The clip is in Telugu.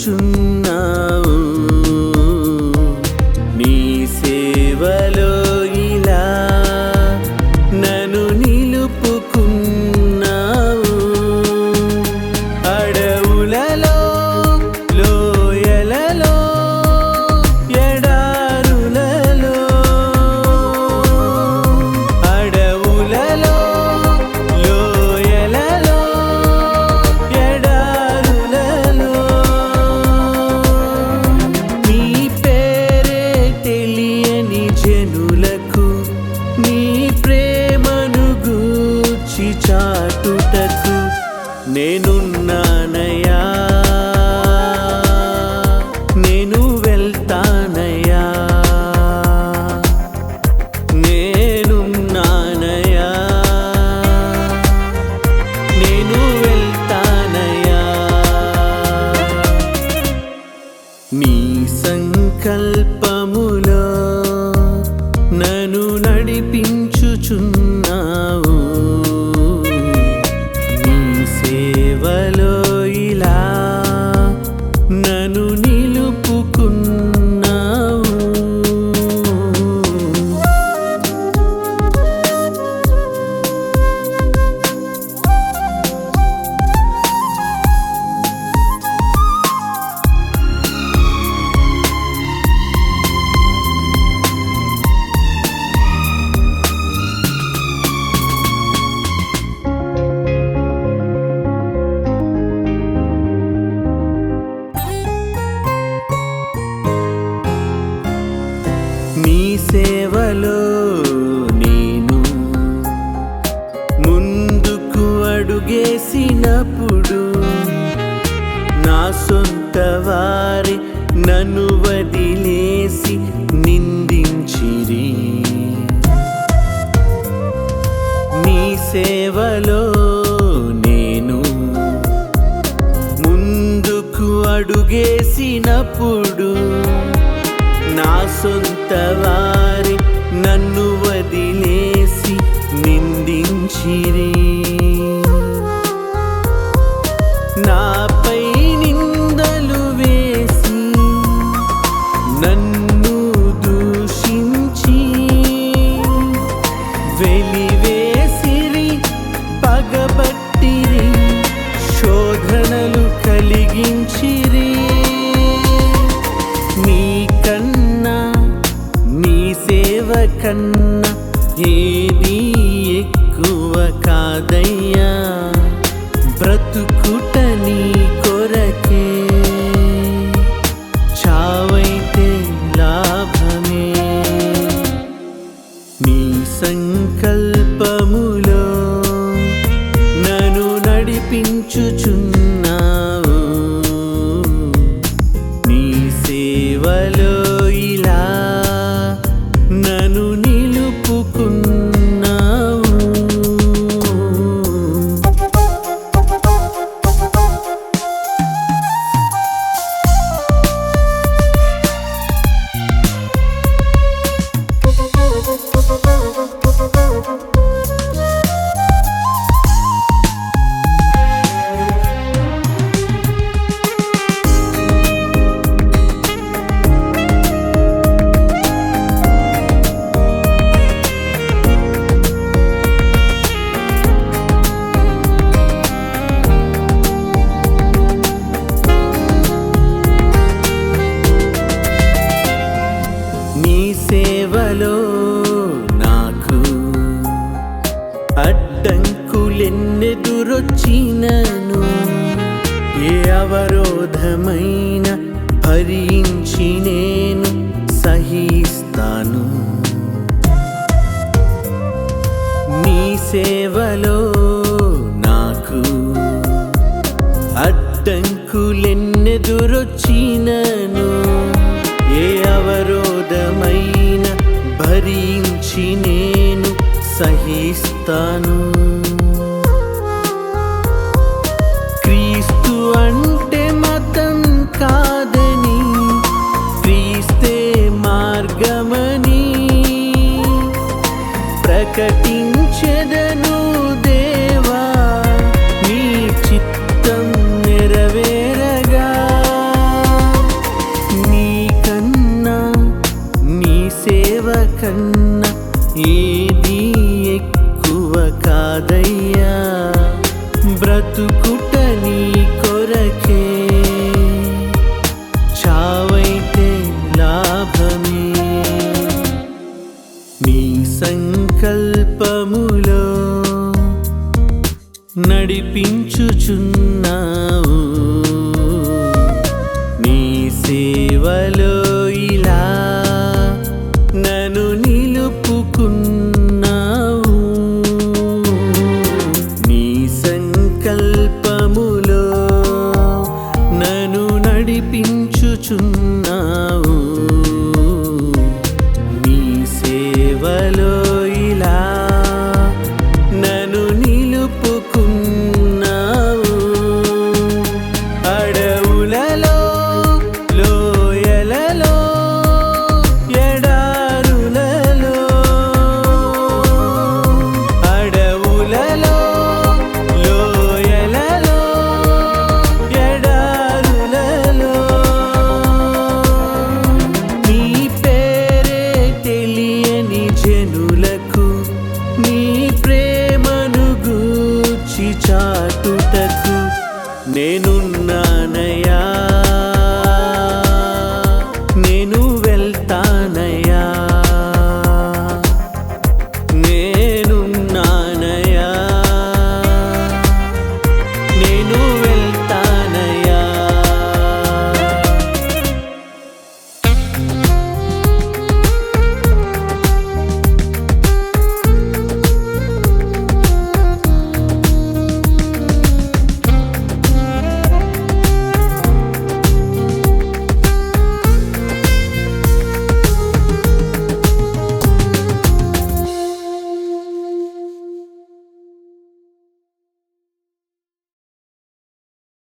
నడిపించుచున్నావు నీ సంకల్పములో నన్ను నడిపించుచున్నావు. నీ సేవలో ఇలా నన్ను నిలుపుకున్నావు. సొంత వారి నన్ను వదిలేసి నిందించిరి. నీ సేవలో నేను ముందుకు అడుగేసినప్పుడు నా సొంత వారి నన్ను వదిలేసి నిందించిరి. కన్నా ఏది ఎక్కువ కాదయ్యా? బ్రతుకుట నీ కొరకే. చావైతే లాభమే. నీ సంకల్పములో నన్ను నడిపించు నన్ను నిలుపుకున్న సేవలో నాకు అడ్డంకులెన్నెదురొచ్చినను. ఏ అవరోధమైన భరించి నేను సహిస్తాను. క్రీస్తు మతం కాదని మార్గమని ప్రకటి ప్రకటించెదను దేవా నీ చిత్తం నెరవేరగా. నీ కన్నా నీ సేవ కన్నా ఏది ఎక్కువ కాదయ్యా. బ్రతుకుట నడిపించుచున్నావు. నీ సేవలు నేనున్నానయా